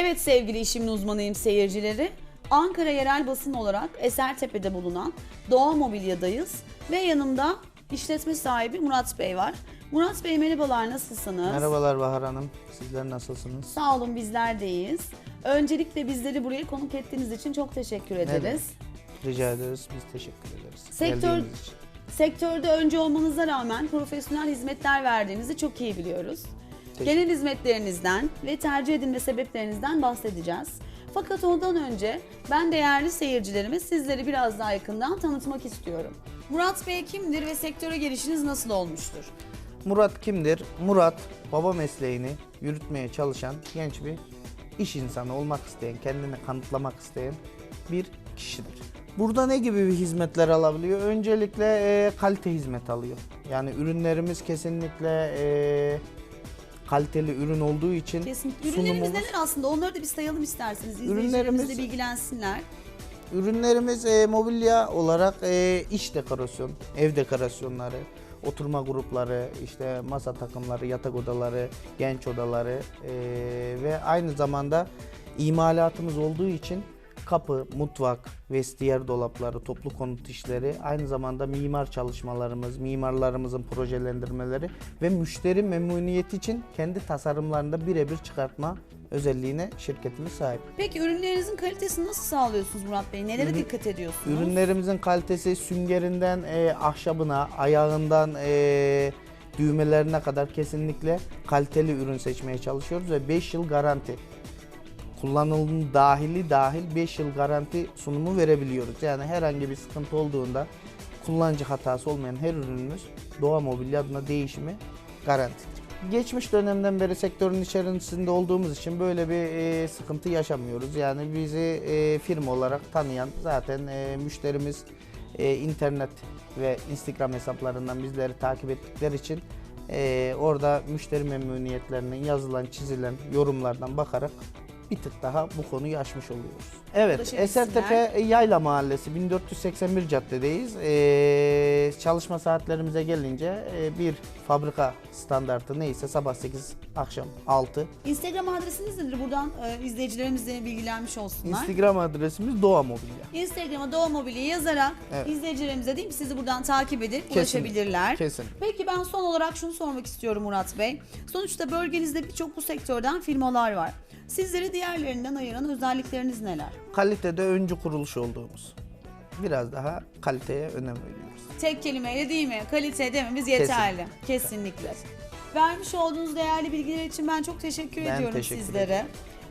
Evet sevgili işimin uzmanıyım seyircileri. Ankara yerel basın olarak Esertepe'de bulunan Doğa Mobilya'dayız. Ve yanımda işletme sahibi Murat Bey var. Murat Bey merhabalar nasılsınız? Merhabalar Bahar Hanım. Sizler nasılsınız? Sağ olun bizler deyiz. Öncelikle bizleri buraya konuk ettiğiniz için çok teşekkür ederiz. Rica ederiz. Biz teşekkür ederiz. Sektör-. Sektörde önce olmanıza rağmen profesyonel hizmetler verdiğinizi çok iyi biliyoruz. Genel hizmetlerinizden ve tercih edilme sebeplerinizden bahsedeceğiz. Fakat ondan önce ben değerli seyircilerime sizleri biraz daha yakından tanıtmak istiyorum. Murat Bey kimdir ve sektöre gelişiniz nasıl olmuştur? Murat kimdir? Murat baba mesleğini yürütmeye çalışan genç bir iş insanı olmak isteyen, kendini kanıtlamak isteyen bir kişidir. Burada ne gibi bir hizmetler alabiliyor? Öncelikle e, kalite hizmet alıyor. Yani ürünlerimiz kesinlikle e, kaliteli ürün olduğu için Kesinlikle. Ürünlerimiz sunumumuz- neler aslında? Onları da bir sayalım isterseniz. İzleyicilerimiz de Ürünlerimiz- bilgilensinler. Ürünlerimiz e, mobilya olarak e, iç dekorasyon, ev dekorasyonları, oturma grupları, işte masa takımları, yatak odaları, genç odaları e, ve aynı zamanda imalatımız olduğu için kapı, mutfak, vestiyer dolapları, toplu konut işleri, aynı zamanda mimar çalışmalarımız, mimarlarımızın projelendirmeleri ve müşteri memnuniyeti için kendi tasarımlarında birebir çıkartma özelliğine şirketimiz sahip. Peki ürünlerinizin kalitesini nasıl sağlıyorsunuz Murat Bey? Nelere Ürün- dikkat ediyorsunuz? Ürünlerimizin kalitesi süngerinden e, ahşabına, ayağından e, düğmelerine kadar kesinlikle kaliteli ürün seçmeye çalışıyoruz ve 5 yıl garanti. Kullanılım dahili dahil 5 yıl garanti sunumu verebiliyoruz. Yani herhangi bir sıkıntı olduğunda kullanıcı hatası olmayan her ürünümüz Doğa Mobilya adına değişimi garantidir. Geçmiş dönemden beri sektörün içerisinde olduğumuz için böyle bir e, sıkıntı yaşamıyoruz. Yani bizi e, firma olarak tanıyan zaten e, müşterimiz e, internet ve Instagram hesaplarından bizleri takip ettikleri için e, orada müşteri memnuniyetlerinin yazılan, çizilen yorumlardan bakarak bir tık daha bu konuyu aşmış oluyoruz. Evet. Esertepe Yayla Mahallesi 1481 caddedeyiz. Ee, çalışma saatlerimize gelince e, bir fabrika standartı neyse sabah 8 akşam 6. Instagram adresiniz nedir? Buradan e, izleyicilerimiz de bilgilenmiş olsunlar. Instagram adresimiz Doğa Mobilya. Instagram'a Doğa Mobilya yazarak Evet. izleyicilerimize değil mi sizi buradan takip edip Kesinlikle, ulaşabilirler. kesinlikle. Peki ben son olarak şunu sormak istiyorum Murat Bey. Sonuçta bölgenizde birçok bu sektörden firmalar var. Sizleri diğerlerinden ayıran özellikleriniz neler? Kalitede öncü kuruluş olduğumuz. Biraz daha kaliteye önem veriyoruz. Tek kelimeyle değil mi? Kalite dememiz yeterli. Kesinlikle. Vermiş olduğunuz değerli bilgiler için ben çok teşekkür Ben ediyorum teşekkür sizlere.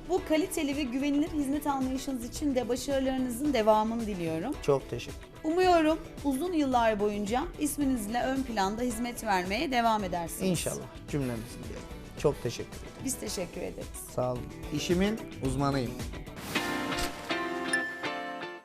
Bu kaliteli ve güvenilir hizmet anlayışınız için de başarılarınızın devamını diliyorum. Çok teşekkür Umuyorum uzun yıllar boyunca isminizle ön planda hizmet vermeye devam edersiniz. İnşallah cümlemizin diyelim. Çok teşekkür ederim. Biz teşekkür ederiz. Sağ olun. İşimin uzmanıyım.